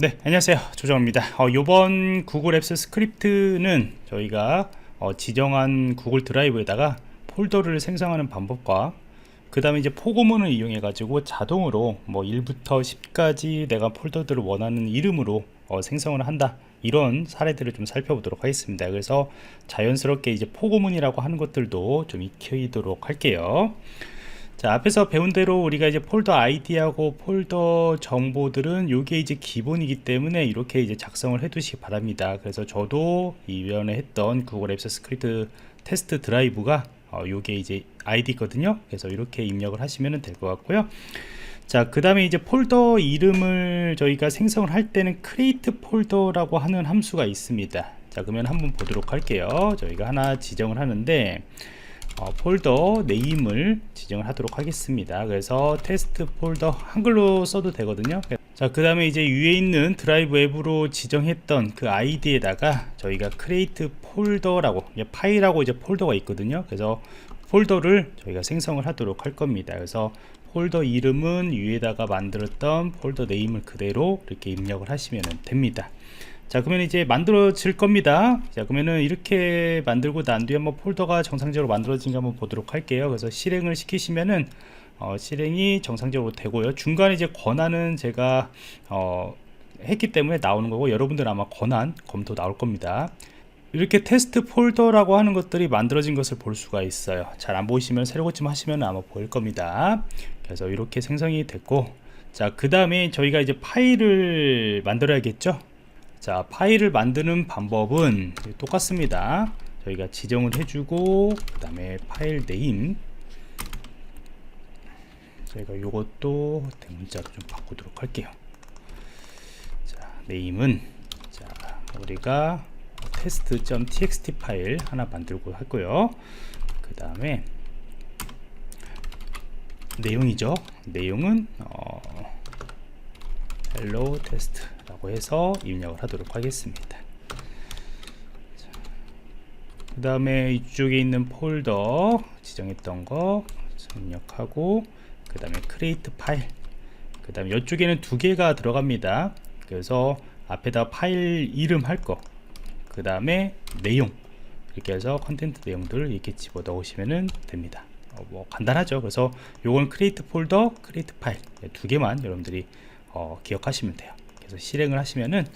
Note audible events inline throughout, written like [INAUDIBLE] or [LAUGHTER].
네, 안녕하세요. 조정입니다. 어, 이번 구글 앱스 스크립트는 저희가 어, 지정한 구글 드라이브에다가 폴더를 생성하는 방법과 그 다음에 이제 포고문을 이용해 가지고 자동으로 뭐 1부터 10까지 내가 폴더들을 원하는 이름으로 어, 생성을 한다 이런 사례들을 좀 살펴보도록 하겠습니다 그래서 자연스럽게 이제 포고문이라고 하는 것들도 좀 익히도록 할게요 자 앞에서 배운 대로 우리가 이제 폴더 아이디하고 폴더 정보들은 요게 이제 기본이기 때문에 이렇게 이제 작성을 해 두시기 바랍니다 그래서 저도 이번에 했던 구글 앱스 스크립트 테스트 드라이브가 어, 요게 이제 아이디거든요 그래서 이렇게 입력을 하시면 될 것 같고요 자, 그 다음에 이제 폴더 이름을 저희가 생성을 할 때는 create 폴더라고 하는 함수가 있습니다. 자, 그러면 한번 보도록 할게요. 저희가 하나 지정을 하는데, 어, 폴더 네임을 지정을 하도록 하겠습니다. 그래서 테스트 폴더 한글로 써도 되거든요. 자, 그 다음에 이제 위에 있는 드라이브 앱으로 지정했던 그 아이디에다가 저희가 create 폴더라고, 파일하고 이제 폴더가 있거든요. 그래서 폴더를 저희가 생성을 하도록 할 겁니다. 그래서 폴더 이름은 위에다가 만들었던 폴더 네임을 그대로 이렇게 입력을 하시면 됩니다. 자 그러면 이제 만들어질 겁니다. 자 그러면은 이렇게 만들고 난 뒤에 한번 폴더가 정상적으로 만들어진 거 한번 보도록 할게요. 그래서 실행을 시키시면은 어, 실행이 정상적으로 되고요. 중간에 이제 권한은 제가 어, 했기 때문에 나오는 거고 여러분들 아마 권한 검토 나올 겁니다. 이렇게 테스트 폴더라고 하는 것들이 만들어진 것을 볼 수가 있어요. 잘 안 보이시면 새로 고침 하시면 아마 보일 겁니다. 그래서 이렇게 생성이 됐고 자 그 다음에 저희가 이제 파일을 만들어야겠죠 자 파일을 만드는 방법은 똑같습니다. 저희가 지정을 해주고 그 다음에 파일 네임. 저희가 요것도 대문자로 좀 바꾸도록 할게요. 자 네임은 자 우리가 테스트.txt 파일 하나 만들고 하고요. 그 다음에 내용이죠. 내용은 어, hello test라고 해서 입력을 하도록 하겠습니다. 그 다음에 이쪽에 있는 폴더 지정했던 거 입력하고 그 다음에 create 파일 그 다음에 이쪽에는 두 개가 들어갑니다. 그래서 앞에다 파일 이름 할 거 그 다음에 내용 이렇게 해서 컨텐트 내용들을 이렇게 집어 넣으시면 됩니다. 어, 뭐 간단하죠. 그래서 요건 크리에이트 폴더 크리에이트 파일 두 개만 여러분들이 어, 기억하시면 돼요. 그래서 실행을 하시면은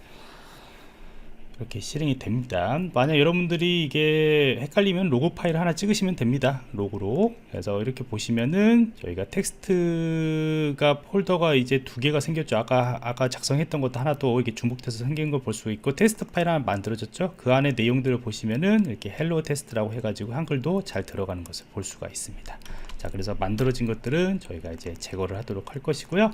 이렇게 실행이 됩니다. 만약 여러분들이 이게 헷갈리면 로그 파일 하나 찍으시면 됩니다. 로그로. 그래서 이렇게 보시면은 저희가 텍스트가 폴더가 이제 두 개가 생겼죠. 아까 아까 작성했던 것도 하나 또 이렇게 중복돼서 생긴 걸 볼 수 있고 테스트 파일 하나 만들어졌죠. 그 안에 내용들을 보시면은 이렇게 헬로 테스트라고 해가지고 한글도 잘 들어가는 것을 볼 수가 있습니다 자 그래서 만들어진 것들은 저희가 이제 제거를 하도록 할 것이고요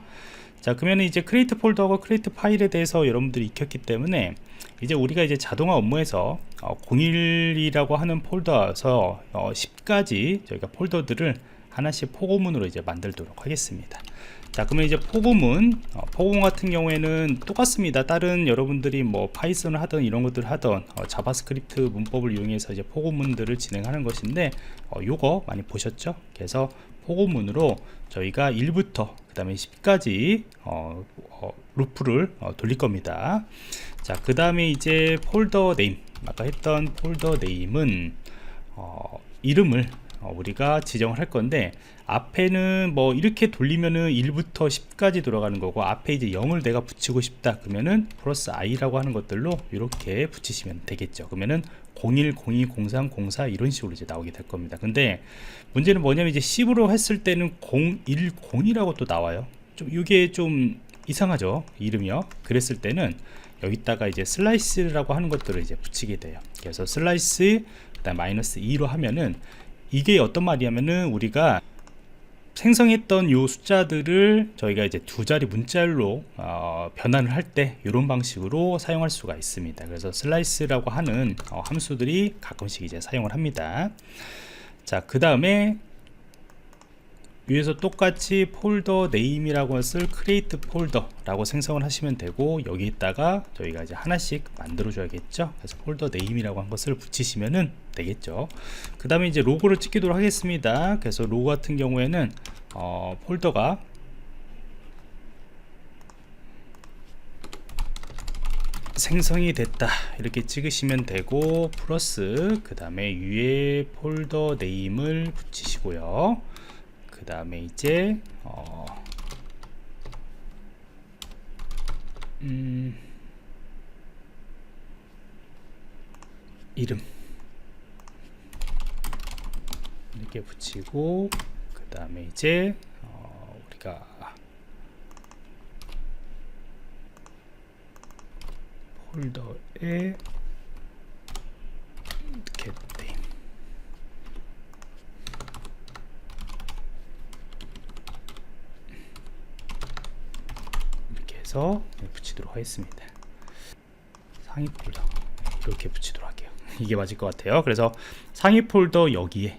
자 그러면 이제 크리에이트 폴더하고 크리에이트 파일에 대해서 여러분들이 익혔기 때문에 이제 우리가 이제 자동화 업무에서 어, 01이라고 하는 폴더에서 어, 10까지 저희가 폴더들을 하나씩 포고문으로 이제 만들도록 하겠습니다. 자 그러면 이제 포고문 어, 포고문 같은 경우에는 똑같습니다. 다른 여러분들이 뭐 파이썬을 하던 이런 것들 하던 어, 자바스크립트 문법을 이용해서 이제 포고문들을 진행하는 것인데 어, 요거 많이 보셨죠? 그래서 포고문으로 저희가 1부터 그 다음에 10까지 어, 어, 루프를 어, 돌릴 겁니다. 자그 다음에 이제 폴더 네임. 아까 했던 폴더 네임은 어, 이름을 어, 우리가 지정을 할 건데 앞에는 뭐 이렇게 돌리면은 1부터 10까지 돌아가는 거고 앞에 이제 0을 내가 붙이고 싶다 그러면은 플러스 i라고 하는 것들로 이렇게 붙이시면 되겠죠. 그러면은 01, 02, 03, 04 이런 식으로 이제 나오게 될 겁니다. 근데 문제는 뭐냐면 이제 10으로 했을 때는 010이라고 또 나와요. 좀 이게 좀 이상하죠 이름이요. 그랬을 때는 여기다가 이제 슬라이스라고 하는 것들을 이제 붙이게 돼요. 그래서 슬라이스 그다음 마이너스 2로 하면은 이게 어떤 말이냐면은 우리가 생성했던 요 숫자들을 저희가 이제 두 자리 문자열로 어, 변환을 할 때 이런 방식으로 사용할 수가 있습니다. 그래서 슬라이스라고 하는 어, 함수들이 가끔씩 이제 사용을 합니다. 자, 그 다음에 위에서 똑같이 폴더 네임이라고 것을 create 폴더라고 생성을 하시면 되고 여기다가 저희가 이제 하나씩 만들어 줘야겠죠? 그래서 폴더 네임이라고 한 것을 붙이시면 되겠죠. 그 다음에 이제 로고를 찍기도록 하겠습니다. 그래서 로고 같은 경우에는 어, 폴더가 생성이 됐다. 이렇게 찍으시면 되고 플러스 그 다음에 위에 폴더 네임을 붙이시고요 그 다음에 이제 어, 음, 이름. 이렇게 붙이고 그 다음에 이제 어, 우리가 폴더에 get name 이렇게 해서 붙이도록 하겠습니다. 상위 폴더 이렇게 붙이도록 할게요. [LAUGHS] 이게 맞을 것 같아요. 그래서 상위 폴더 여기에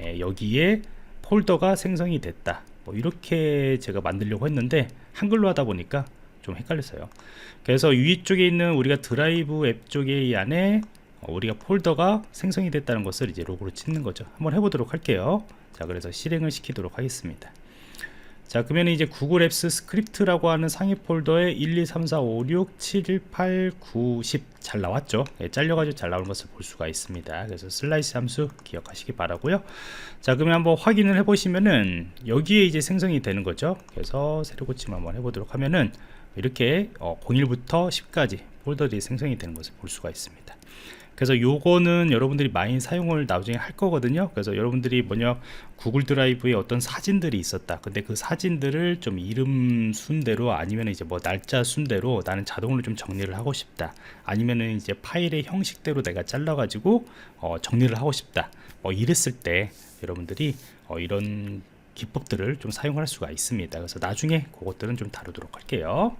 예, 여기에 폴더가 생성이 됐다. 뭐 이렇게 제가 만들려고 했는데 한글로 하다 보니까 좀 헷갈렸어요. 그래서 위쪽에 있는 우리가 드라이브 앱 쪽에 이 안에 어, 우리가 폴더가 생성이 됐다는 것을 이제 로고로 찍는 거죠. 한번 해보도록 할게요. 자, 그래서 실행을 시키도록 하겠습니다. 자, 그러면 이제 구글 앱스 스크립트라고 하는 상위 폴더에 1, 2, 3, 4, 5, 6, 7, 8, 9, 10 잘 나왔죠. 예, 잘려가지고 잘 나오는 것을 볼 수가 있습니다. 그래서 슬라이스 함수 기억하시기 바라고요. 자, 그러면 한번 확인을 해보시면은 여기에 이제 생성이 되는 거죠. 그래서 세로 고침 한번 해보도록 하면은 이렇게 어, 01부터 10까지 폴더들이 생성이 되는 것을 볼 수가 있습니다. 그래서 요거는 여러분들이 많이 사용을 나중에 할 거거든요. 그래서 여러분들이 뭐냐 구글 드라이브에 어떤 사진들이 있었다. 근데 그 사진들을 좀 이름 순대로 아니면 이제 뭐 날짜 순대로 나는 자동으로 좀 정리를 하고 싶다. 아니면은 이제 파일의 형식대로 내가 잘라 가지고 어, 정리를 하고 싶다. 뭐 이랬을 때 여러분들이 어, 이런 기법들을 좀 사용할 수가 있습니다. 그래서 나중에 그것들은 좀 다루도록 할게요.